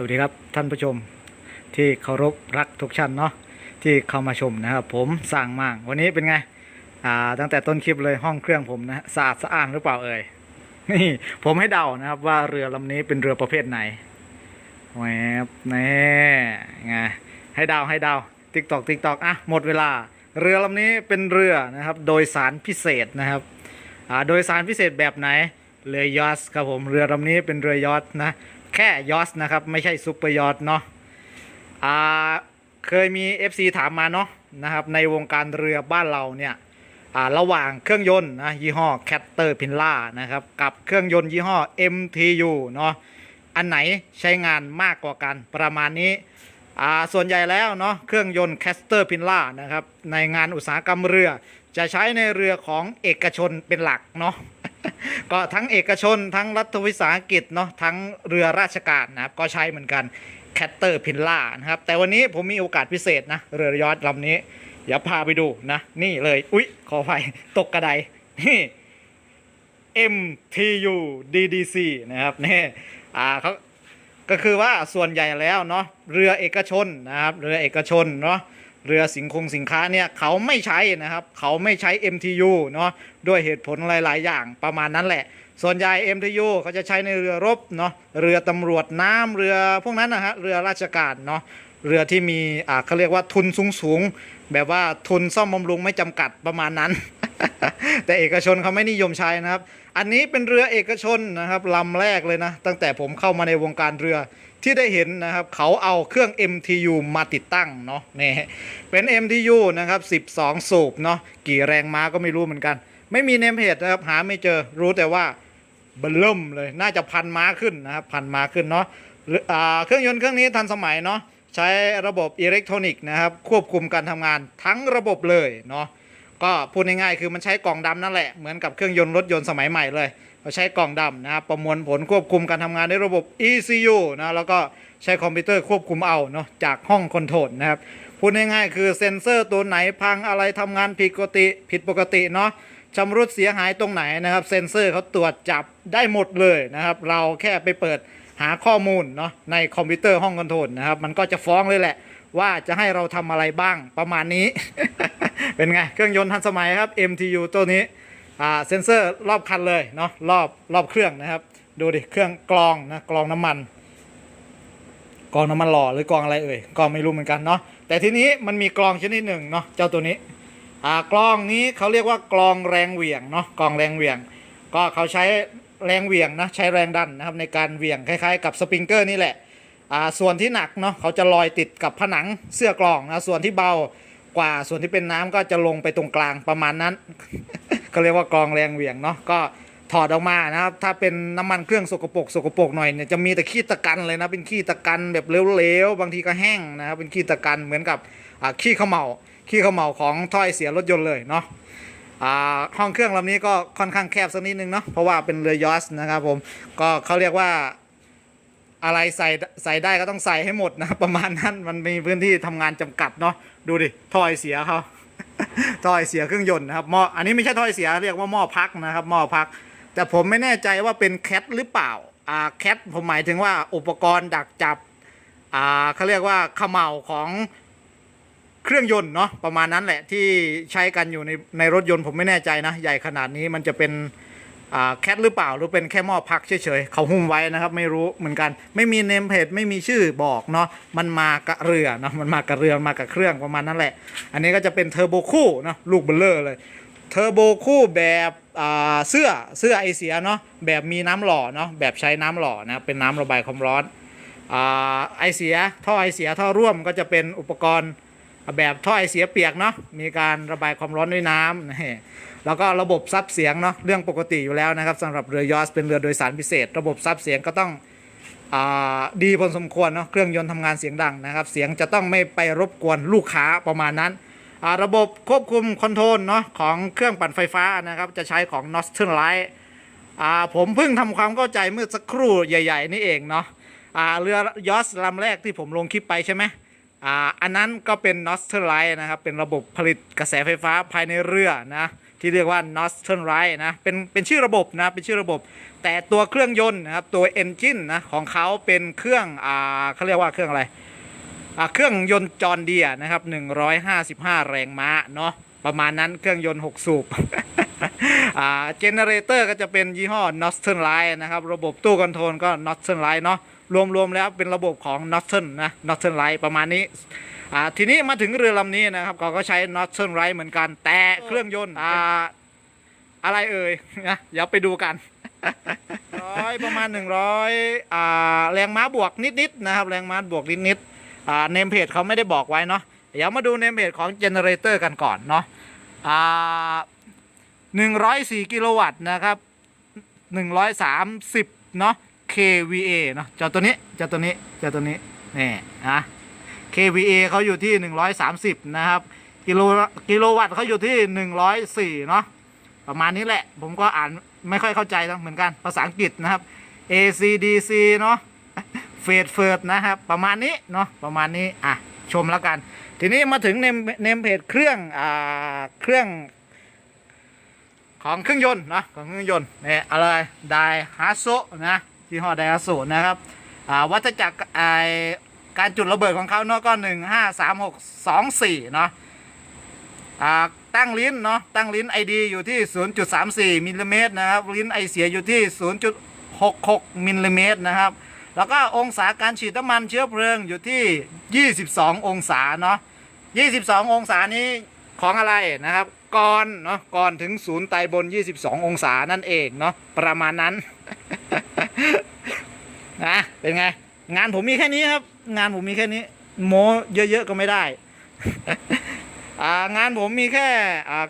สวัสดีครับท่านผู้ชมที่เคารพรักทุกท่านเนาะที่เข้ามาชมนะครับ ผมสั่งมากวันนี้เป็นไงอ่าตั้งแต่ต้นคลิปเลยห้องเครื่องผมนะสะอาดสะอ้านหรือเปล่าเอ่ยนี่ผมให้เดานะครับว่าเรือลำนี้เป็นเรือประเภทไหนแหวบแน่ไงให้เดาให้เดาติ๊กตอกติ๊กตอกอะหมดเวลา เรือลำนี้เป็นเรือนะครับ โดยสารพิเศษนะครับอ่าโดยสารพิเศษแบบไหนเรือยอสครับผมเรือลำนี้เป็นเรือยอสนะ แค่ยอสนะครับ ไม่ใช่ซุปเปอร์ยอสเนาะอ่าเคยมี FC ถามมาเนาะนะครับในวงการเรือบ้านเราเนี่ยอ่าระหว่างเครื่องยนต์นะยี่ห้อ Caterpillar นะครับกับเครื่องยนต์ยี่ห้อ MTU เนาะอันไหนใช้งานมากกว่ากันประมาณนี้อ่าส่วนใหญ่แล้วเนาะเครื่องยนต์ Caterpillar นะครับในงานอุตสาหกรรมเรือ จะใช้ในเรือของเอกชนเป็นหลักเนาะ ก็ทั้งเอกชนทั้งรัฐวิสาหกิจเนาะทั้งเรือราชการนะครับก็ใช้เหมือนกันแคตเตอร์พินล่านะครับแต่วันนี้ผมมีโอกาสพิเศษนะเรือยอดลำนี้เดี๋ยวพาไปดูนะนี่เลยอุ๊ยขอไฟตกกระไดนี่ MTU DDC นะครับนี่อ่าเขาก็คือว่าส่วนใหญ่แล้วเนาะเรือเอกชนนะครับเรือเอกชนเนาะ เรือสินคงสินค้าเนี่ยเขาไม่ใช้นะครับ เขาไม่ใช้ MTU เนาะด้วยเหตุผลหลาย ๆ อย่างประมาณนั้นแหละ ส่วนใหญ่ MTU เขาจะใช้ในเรือรบเนาะเรือตำรวจน้ำเรือพวกนั้นนะฮะเรือราชการเนาะเรือที่มีอ่าเขาเรียกว่าทุนสูง ๆ แบบว่าทุนซ่อมบำรุงไม่จำกัดประมาณนั้น แต่เอกชนเขาไม่นิยมใช้นะครับ อันนี้เป็นเรือเอกชนนะครับลำแรกเลยนะ ตั้งแต่ผมเข้ามาในวงการเรือ ที่ได้เห็นนะครับเขาเอาเครื่อง MTU มาติดตั้งเนาะนี่เป็น MTU นะครับ 12 สูบเนาะกี่แรงม้าก็ไม่รู้เหมือนกัน ไม่มีเนมเพจนะครับหาไม่เจอรู้แต่ว่าเบลเริ่มเลยน่าจะพันม้าขึ้นนะครับพันม้าขึ้นเนาะเครื่องยนต์เครื่องนี้ทันสมัยเนาะใช้ระบบอิเล็กทรอนิกส์นะครับควบคุมการทำงานทั้งระบบเลยเนาะก็พูดง่ายๆคือมันใช้กล่องดำนั่นแหละเหมือนกับเครื่องยนต์รถยนต์สมัยใหม่เลย เขาใช้กล่องดำนะครับประมวลผลควบคุมการทำงานในระบบ ECU นะแล้วก็ใช้คอมพิวเตอร์ควบคุมเอาเนาะจากห้องคอนโทรลนะครับพูดง่ายๆคือเซ็นเซอร์ตัวไหนพังอะไรทำงานผิดปกติผิดปกติเนาะชำรุดเสียหายตรงไหนนะครับ เซ็นเซอร์เขาตรวจจับได้หมดเลยนะครับ เราแค่ไปเปิดหาข้อมูลเนาะในคอมพิวเตอร์ห้องคอนโทรลนะครับ มันก็จะฟ้องเลยแหละ ว่าจะให้เราทำอะไรบ้างประมาณนี้ เป็นไง เครื่องยนต์ทันสมัยครับ MTU ตัวนี้ อ่าเซ็นเซอร์รอบคันเลยเนาะรอบรอบเครื่องนะครับ ดูดิเครื่องกรองนะกรองน้ำมันกรองน้ำมันหล่อหรือกรองอะไรเอ่ยก็ไม่รู้เหมือนกันเนาะแต่ทีนี้มันมีกรองชนิดหนึ่งเนาะเจ้าตัวนี้อ่ากรองนี้เขาเรียกว่ากรองแรงเหวี่ยงเนาะกรองแรงเหวี่ยง ก็เขาใช้แรงเหวี่ยงนะใช้แรงดันนะครับในการเหวี่ยงคล้ายๆ กับสปริงเกอร์นี่แหละอ่าส่วนที่หนักเนาะเขาจะลอยติดกับผนังเสื้อกรองนะส่วนที่เบา กว่า ส่วนที่เป็นน้ำก็จะลงไปตรงกลางประมาณนั้น ก็เรียกว่ากรองแรงเหวี่ยงเนาะก็ถอดออกมานะครับ ถ้าเป็นน้ำมันเครื่องสกปรกสกปรกหน่อยเนี่ยจะมีแต่ขี้ตะกันเลยนะเป็นขี้ตะกันแบบเหลวๆบางทีก็แห้งนะครับเป็นขี้ตะกันเหมือนกับขี้เขมเหลาขี้เขมเหลาของถ้อยเสียรถยนต์เลยเนาะห้องเครื่องลำนี้ก็ค่อนข้างแคบสักนิดนึงเนาะเพราะว่าเป็นเรือยอสนะครับผมก็เขาเรียกว่า อะไรใส่ใส่ได้ก็ต้องใส่ให้หมดนะประมาณนั้นมันมีพื้นที่ทำงานจำกัดเนาะดูดิท่อไอเสียเขาท่อไอเสียเครื่องยนต์นะครับหม้ออันนี้ไม่ใช่ท่อไอเสียเรียกว่าหม้อพักนะครับหม้อพัก แต่ผมไม่แน่ใจว่าเป็นแคทหรือเปล่าอ่าแคทผมหมายถึงว่าอุปกรณ์ดักจับอ่าเขาเรียกว่าขม่าของเครื่องยนต์เนาะประมาณนั้นแหละที่ใช้กันอยู่ในในรถยนต์ผมไม่แน่ใจนะ ใหญ่ขนาดนี้มันจะเป็น แคทหรือเปล่าหรือเป็นแค่หม้อพักเฉยๆเขาหุ้มไว้นะครับ ไม่รู้เหมือนกัน ไม่มีเนมเพจไม่มีชื่อบอกเนาะมันมากับเรือเนาะมันมากับเรือมากับเครื่องประมาณนั้นแหละ อันนี้ก็จะเป็นเทอร์โบคู่เนาะลูกเบลเลอร์เลยเทอร์โบคู่แบบเสื้อเสื้อไอเสียเนาะแบบมีน้ำหล่อเนาะแบบใช้น้ำหล่อนะเป็นน้ำระบายความร้อนอไอเสียท่อไอเสียท่อร่วมก็จะเป็นอุปกรณ์แบบท่อไอเสียเปียกเนาะมีการระบายความร้อนด้วยน้ำ แล้วก็ระบบซับเสียงเนาะเรื่องปกติอยู่แล้วนะครับสำหรับเรือยอสเป็นเรือโดยสารพิเศษ ระบบซับเสียงก็ต้องอดีพอสมควรเนาะเครื่องยนต์ทำงานเสียงดังนะครับ เสียงจะต้องไม่ไปรบกวนลูกค้าประมาณนั้น ระบบควบคุมคอนโทรลเนาะของเครื่องปั่นไฟฟ้านะครับจะใช้ของ Northern Light ผมเพิ่งทำความเข้าใจเมื่อสักครู่ใหญ่ ๆ นี่เองเนาะเรือยอสลำแรกที่ผมลงคลิปไปใช่ไหมอ่าอันนั้นก็เป็น Northern Light นะครับเป็นระบบผลิตกระแสไฟฟ้าภายในเรือนะ ที่เรียกว่า Northern Light นะเป็นเป็นชื่อระบบนะเป็นชื่อระบบ แต่ตัวเครื่องยนต์นะครับตัว engine นะของเขาเป็นเครื่องอ่าเขาเรียกว่าเครื่องอะไรอ่าเครื่องยนต์จอร์นเดียนะครับ155 แรงม้าเนาะประมาณนั้นเครื่องยนต์ 6 สูบอ่าเจเนเรเตอร์ก็จะเป็นยี่ห้อ Northern Light นะครับระบบตู้คอนโทรลก็ Northern Light เนาะรวมๆแล้วเป็นระบบของ Northern นะ Northern Light ประมาณนี้ อ่าทีนี้มาถึงเรือลำนี้นะครับเขาก็ใช้ Northern Light เหมือนกัน แต่เครื่องยนต์อ่าอะไรเอ่ยนะเดี๋ยวไปดูกันร้อยประมาณ 100อ่าแรงม้าบวกนิดๆนะครับ แรงม้าบวกนิดๆอ่าเนมเพจเขาไม่ได้บอกไว้เนาะเดี๋ยวมาดูเนมเพจของเจเนเรเตอร์กันก่อนเนาะอ่า104 กิโลวัตต์นะครับ 130 เนาะ kVA เนาะเจ้าตัวนี้เจ้าตัวนี้เจ้าตัวนี้นี่นะ kVA เขาอยู่ที่ 130 นะครับ กิโลกิโลวัตต์เขาอยู่ที่ 104 เนาะประมาณนี้แหละ ผมก็อ่านไม่ค่อยเข้าใจนะเหมือนกันภาษาอังกฤษนะครับ ACDC เนาะเฟดเฟิร์ดนะครับ ประมาณนี้เนาะประมาณนี้อะชมแล้วกัน ทีนี้มาถึงเนมเนมเพจเครื่องอ่าเครื่องของเครื่องยนต์นะของเครื่องยนต์เนี่ยอะไรไดฮาโซนะยี่ห้อไดฮาโซนะครับอ่าวัฏจักรไอ การจุดระเบิดของเขาเนาะก็หนึ่งห้าสามหกสองสี่เนาะอ่าตั้งลิ้นเนาะตั้งลิ้นไอดีอยู่ที่ 0.34มิลลิเมตรนะครับลิ้นไอเสียอยู่ที่ 0.66มิลลิเมตรนะครับแล้วก็องศาการฉีดน้ำมันเชื้อเพลิงอยู่ที่ 22 องศาเนาะ22 องศานี้ของอะไรนะครับก่อนเนาะก่อนถึงศูนย์ไตบน 22 องศานั่นเองเนาะประมาณนั้นนะเป็นไงงานผมมีแค่นี้ครับ งานผมมีแค่นี้โมเยอะๆก็ไม่ได้างานผมมีแค่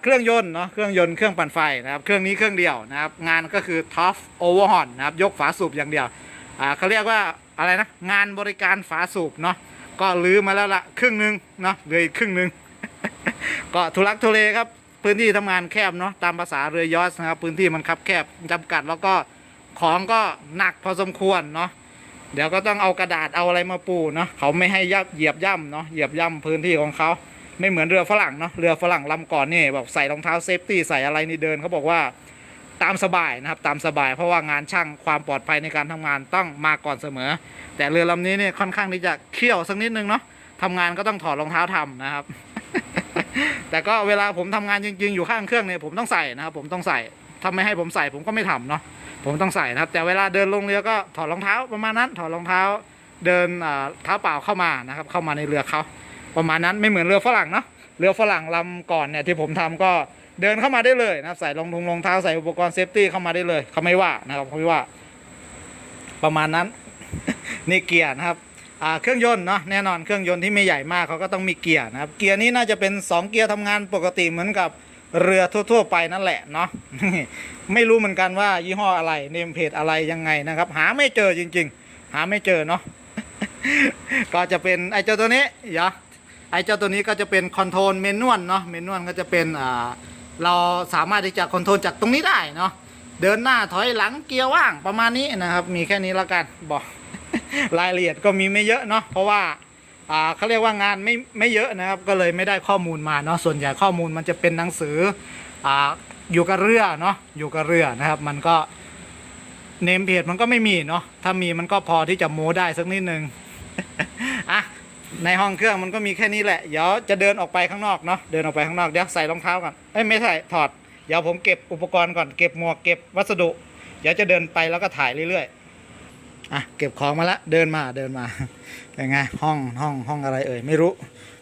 เครื่องยนต์เนาะเครื่องยนต์เครื่องปั่นไฟนะครับเครื่องนี้เครื่องเดียวนะครับงานก็คือท็อปโอเวอร์ฮอนนะครับยกฝาสูบอย่างเดียวเขาเรียกว่าอะไรนะงานบริการฝาสูบเนาะก็ลื้อมาแล้วละครึ่งหนึ่งเนาะเหลืออีกครึ่งหนึ่งก็ทุลักทุเลครับพื้นที่ทำงานแคบเนาะตามภาษาเรือยอชนะครับพื้นที่มันคับแคบจำกัดแล้วก็ของก็หนักพอสมควรเนาะ เดี๋ยวก็ต้องเอากระดาษเอาอะไรมาปูเนาะเขาไม่ให้ยับเหยียบย่ำเนาะเหยียบย่ำพื้นที่ของเขาไม่เหมือนเรือฝรั่งเนาะเรือฝรั่งลำก่อนนี่แบบใส่รองเท้าเซฟตี้ใส่อะไรนี่เดินเขาบอกว่าตามสบายนะครับตามสบายเพราะว่างานช่างความปลอดภัยในการทำงานต้องมาก่อนเสมอ แต่เรือลำนี้เนี่ยค่อนข้างที่จะเขี่ยวสักนิดนึงเนาะทำงานก็ต้องถอดรองเท้าทำนะครับ แต่ก็เวลาผมทำงานจริง ๆ อยู่ข้างเครื่องเนี่ยผมต้องใส่นะครับ ผมต้องใส่ถ้าไม่ให้ผมใส่ผมก็ไม่ทำเนาะ ผมต้องใส่นะครับ แต่เวลาเดินลงเรือก็ถอดรองเท้าประมาณนั้นถอดรองเท้าเดินอ่าเท้าเปล่าเข้ามานะครับ เข้ามาในเรือเขาประมาณนั้นไม่เหมือนเรือฝรั่งเนาะเรือฝรั่งลำก่อนเนี่ยที่ผมทำก็เดินเข้ามาได้เลยนะครับ ใส่รองทงรองเท้าใส่อุปกรณ์เซฟตี้เข้ามาได้เลยเขาไม่ว่านะครับเขาไม่ว่า ประมาณนั้นนี่เกียร์นะครับอ่าเครื่องยนต์เนาะแน่นอนเครื่องยนต์ที่ไม่ใหญ่มากเขาก็ต้องมีเกียร์นะครับ เกียร์นี้น่าจะเป็น 2 เกียร์ทำงานปกติเหมือนกับ เรือทั่ว ๆ ไปนั่นแหละเนาะไม่รู้เหมือนกันว่ายี่ห้ออะไรเนมเพจอะไรยังไงนะครับ หาไม่เจอจริง ๆ หาไม่เจอเนาะก็จะเป็นไอเจ้าตัวนี้ยวไอเจ้าตัวนี้ก็จะเป็นคอนโทรลเมนวลเนาะเมนวลก็จะเป็นอ่าเราสามารถที่จะคอนโทรลจากตรงนี้ได้เนาะเดินหน้าถอยหลังเกียร์ว่างประมาณนี้นะครับ มีแค่นี้แล้วกันบอกรายละเอียดก็มีไม่เยอะเนาะเพราะว่า เขาเรียกว่างานไม่ไม่เยอะนะครับ ก็เลยไม่ได้ข้อมูลมาเนาะส่วนใหญ่ข้อมูลมันจะเป็นหนังสืออ่าอยู่กับเรือเนาะอยู่กับเรือนะครับ มันก็เนมเพจมันก็ไม่มีเนาะถ้ามีมันก็พอที่จะโม้ได้สักนิดนึงอะในห้องเครื่องมันก็มีแค่นี้แหละเดี๋ยวจะเดินออกไปข้างนอกเนาะเดินออกไปข้างนอกเดี๋ยวใส่รองเท้าก่อนเอ้ยไม่ใส่ถอดเดี๋ยวผมเก็บอุปกรณ์ก่อนเก็บหมวกเก็บวัสดุ เดี๋ยวจะเดินไปแล้วก็ถ่ายเรื่อยๆ อะเก็บของมาละเดินมาเดินมาเป็นไงห้องห้องห้องอะไรเอ่ยไม่รู้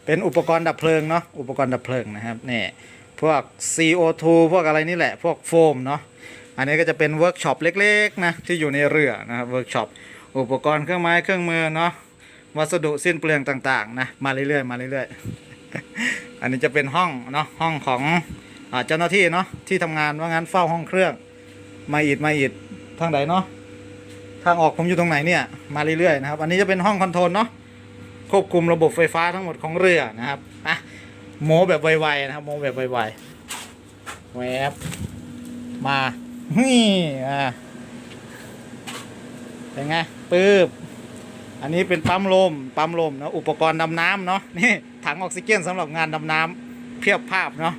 เป็นอุปกรณ์ดับเพลิงเนาะอุปกรณ์ดับเพลิงนะครับนี่พวก CO2 พวกอะไรนี่แหละ พวกโฟมเนาะอันนี้ก็จะเป็นเวิร์กช็อปเล็กๆนะที่อยู่ในเรือนะครับเวิร์กช็อปอุปกรณ์เครื่องไม้เครื่องมือเนาะวัสดุสิ้นเปลืองต่างๆนะมาเรื่อยๆมาเรื่อยๆ อันนี้จะเป็นห้องเนาะห้องของเจ้าหน้าที่เนาะที่ทำงานว่างั้นเฝ้าห้องเครื่องมาอิดมาอิดทางไหนเนาะ ทางออกผมอยู่ตรงไหนเนี่ย มาเรื่อยๆนะครับ อันนี้จะเป็นห้องคอนโทรลเนาะ ควบคุมระบบไฟฟ้าทั้งหมดของเรือนะครับ อะ โมแบบไวๆนะครับ โมแบบไวๆแวบมานี่อะเป็นไงปื๊บอันนี้เป็นปั๊มลม ปั๊มลมนะ อุปกรณ์ดำน้ำเนาะ นี่ถังออกซิเจนสำหรับงานดำน้ำเพียบภาพเนาะ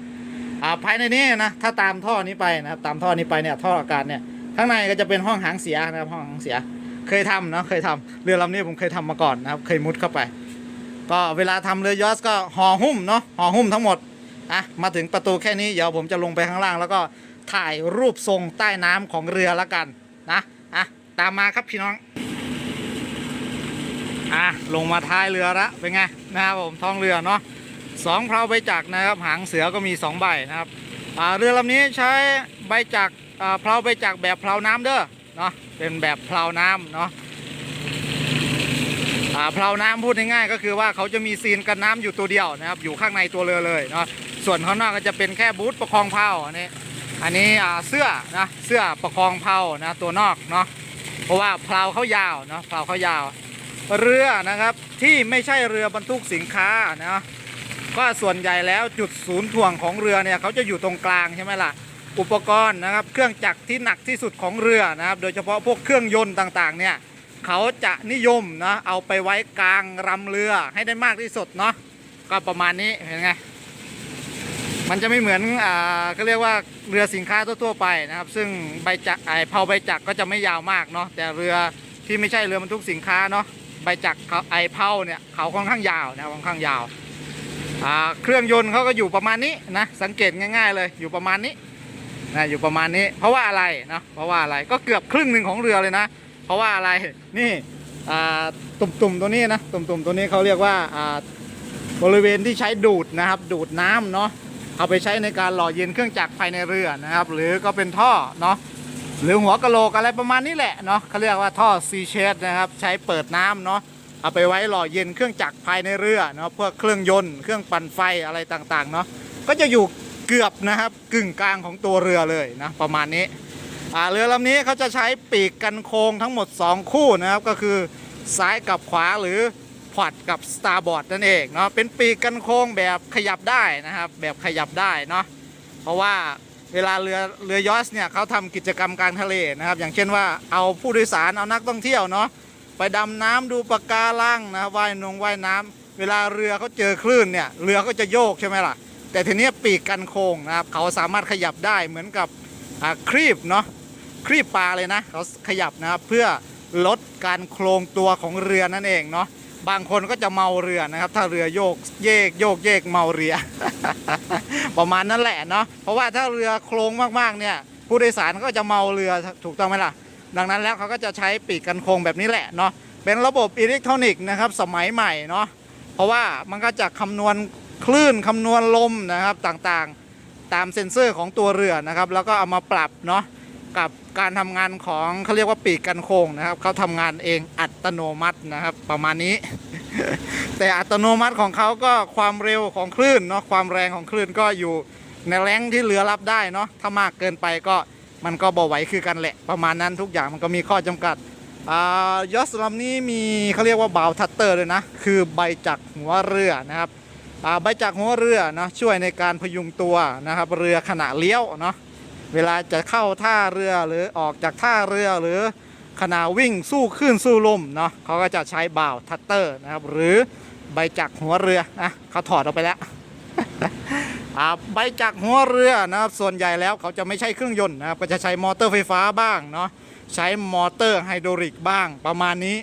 อ่าภายในนี้นะ ถ้าตามท่อนี้ไปนะครับ ตามท่อนี้ไปเนี่ย ท่ออากาศเนี่ย ข้างในก็จะเป็นห้องหางเสียนะครับห้องหางเสีย เคยทำเนาะเคยทำเรือลำนี้ผมเคยทำมาก่อนนะครับ เคยมุดเข้าไป ก็เวลาทำเรือยอสก็ห่อหุ้มเนาะห่อหุ้มทั้งหมดอะมาถึงประตูแค่นี้เดี๋ยวผมจะลงไปข้างล่าง แล้วก็ถ่ายรูปทรงใต้น้ำของเรือละกันนะอะตามมาครับพี่น้องอะลงมาท้ายเรือละเป็นไงนะครับผมท้องเรือเนาะสองเพลาใบจักรนะครับ หางเสือก็มีสองใบนะครับอ่าเรือลำนี้ใช้ใบจักร เพลาใบจักรแบบเพลาน้ำเด้อเนาะเป็นแบบเพลาน้ำเนาะเพลาน้ำพูดง่ายๆก็คือว่าเขาจะมีซีนกันน้ำอยู่ตัวเดียวนะครับ อยู่ข้างในตัวเรือเลยเนาะส่วนข้างนอกก็จะเป็นแค่บูธประคองเพลาอันนี้อันนี้เสื้อนะเสื้อประคองเพลานะตัวนอกเนาะเพราะว่าเพลาเขายาวเนาะเพลาเขายาว เรือนะครับที่ไม่ใช่เรือบรรทุกสินค้านะก็ส่วนใหญ่แล้วจุดศูนย์ถ่วงของเรือเนี่ยเขาจะอยู่ตรงกลางใช่ไหมล่ะ อุปกรณ์นะครับ เครื่องจักรที่หนักที่สุดของเรือนะครับ โดยเฉพาะพวกเครื่องยนต์ต่างๆ เนี่ยเขาจะนิยมนะเอาไปไว้กลางรำเรือให้ได้มากที่สุดเนาะก็ประมาณนี้เห็นไงมันจะไม่เหมือนอ่าก็เรียกว่าเรือสินค้าทั่วๆไปนะครับ ซึ่งใบจักรไอเผาใบจักรก็จะไม่ยาวมากเนาะแต่เรือที่ไม่ใช่เรือบรรทุกสินค้าเนาะใบจักรเขาไอเผาเนี่ยเขาค่อนข้างยาวนะค่อนข้างยาวอ่าเครื่องยนต์เขาก็อยู่ประมาณนี้นะสังเกตง่าย ๆ เลยอยู่ประมาณนี้ นะอยู่ประมาณนี้ เพราะว่าอะไรเนาะเพราะว่าอะไรก็เกือบครึ่งหนึ่งของเรือเลยนะ เพราะว่าอะไรนี่อ่าตุ่มๆตัวนี้นะตุ่มๆตัวนี้เขาเรียกว่าอ่าบริเวณที่ใช้ดูดนะครับ ดูดน้ำเนาะเอาไปใช้ในการหล่อเย็นเครื่องจักรภายในเรือนะครับ หรือก็เป็นท่อเนาะหรือหัวกะโหลกอะไรประมาณนี้แหละเนาะเขาเรียกว่าท่อซีเชสนะครับ ใช้เปิดน้ำเนาะเอาไปไว้หล่อเย็นเครื่องจักรภายในเรือเนาะเพื่อเครื่องยนต์เครื่องปั่นไฟอะไรต่างๆเนาะก็จะอยู่ เกือบนะครับกึ่งกลางของตัวเรือเลยนะประมาณนี้อ่าเรือลำนี้เขาจะใช้ปีกกันโค้งทั้งหมด 2 คู่นะครับก็คือซ้ายกับขวาหรือพอดกับสตาร์บอร์ดนั่นเองเนาะเป็นปีกกันโค้งแบบขยับได้นะครับแบบขยับได้เนาะเพราะว่าเวลาเรือเรือยอสเนี่ยเขาทำกิจกรรมกลางทะเลนะครับอย่างเช่นว่าเอาผู้โดยสารเอานักท่องเที่ยวเนาะไปดำน้ำดูปะการังนะว่ายนงว่ายน้ำเวลาเรือเขาเจอคลื่นเนี่ยเรือก็จะโยกใช่ไหมล่ะ แต่ทีนี้ปีกกันโค้งนะครับ เขาสามารถขยับได้เหมือนกับครีบเนาะครีบปลาเลยนะเขาขยับนะครับเพื่อลดการโครงตัวของเรือนั่นเองเนาะบางคนก็จะเมาเรือนะครับ ถ้าเรือโยกเยกโยกเยกเมาเรือ ประมาณนั้นแหละเนาะเพราะว่าถ้าเรือโครงมากๆเนี่ย ผู้โดยสารก็จะเมาเรือถูกต้องไหมล่ะ ดังนั้นแล้วเขาก็จะใช้ปีกกันโครงแบบนี้แหละเนาะเป็นระบบอิเล็กทรอนิกส์นะครับสมัยใหม่เนาะเพราะว่ามันก็จะคำนวณ คลื่นคำนวณลมนะครับต่างๆ ตามเซ็นเซอร์ของตัวเรือนะครับ แล้วก็เอามาปรับเนาะกับการทำงานของเขาเรียกว่าปีกกันโค้งนะครับเขาทำงานเองอัตโนมัตินะครับ ประมาณนี้ แต่อัตโนมัติของเขาก็ความเร็วของคลื่นเนาะความแรงของคลื่นก็อยู่ในแรงที่เรือรับได้เนาะถ้ามากเกินไปก็มันก็บ่ไหวคือกันแหละ ประมาณนั้นทุกอย่างมันก็มีข้อจำกัดอ่ายอสลำนี้มีเขาเรียกว่าบาวทัตเตอร์เลยนะ คือใบจักหัวเรือนะครับ ใบจักรหัวเรือเนาะช่วยในการพยุงตัวนะครับเรือขณะเลี้ยวเนาะเวลาจะเข้าท่าเรือหรือออกจากท่าเรือหรือขณะวิ่งสู้คลื่นสู้ลมเนาะเขาก็จะใช้บ่าวทัตเตอร์นะครับหรือใบจักรหัวเรือนะเขาถอดออกไปแล้วอ่าใบจักรหัวเรือนะครับส่วนใหญ่แล้วเขาจะไม่ใช่เครื่องยนต์นะครับก็จะใช้มอเตอร์ไฟฟ้าบ้างเนาะใช้มอเตอร์ไฮดรอลิกบ้างประมาณนี้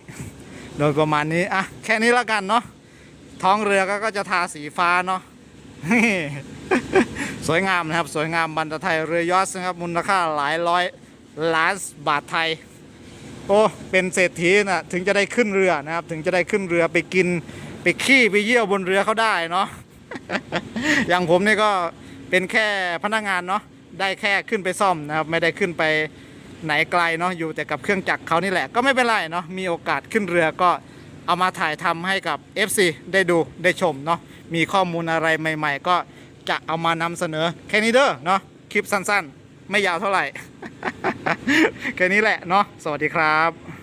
โดยประมาณนี้อะแค่นี้แล้วกันเนาะ ท้องเรือก็ก็จะทาสีฟ้าเนาะสวยงามนะครับ สวยงามบันตะไทยเรือยอสนะครับมูลค่าหลายร้อยล้านบาทไทย โอ้เป็นเศรษฐีนะถึงจะได้ขึ้นเรือนะครับ ถึงจะได้ขึ้นเรือไปกินไปขี้ไปเยี่ยวบนเรือเขาได้เนาะอย่างผมนี่ก็เป็นแค่พนักงานเนาะได้แค่ขึ้นไปซ่อมนะครับ ไม่ได้ขึ้นไปไหนไกลเนาะอยู่แต่กับเครื่องจักรเขานี่แหละก็ไม่เป็นไรเนาะมีโอกาสขึ้นเรือก็ เอามาถ่ายทำให้กับ FC ได้ดูได้ชมเนาะมีข้อมูลอะไรใหม่ ๆ ก็จะเอามานำเสนอแค่นี้เด้อเนาะคลิปสั้นๆ ไม่ยาวเท่าไหร่ แค่นี้แหละเนาะสวัสดีครับ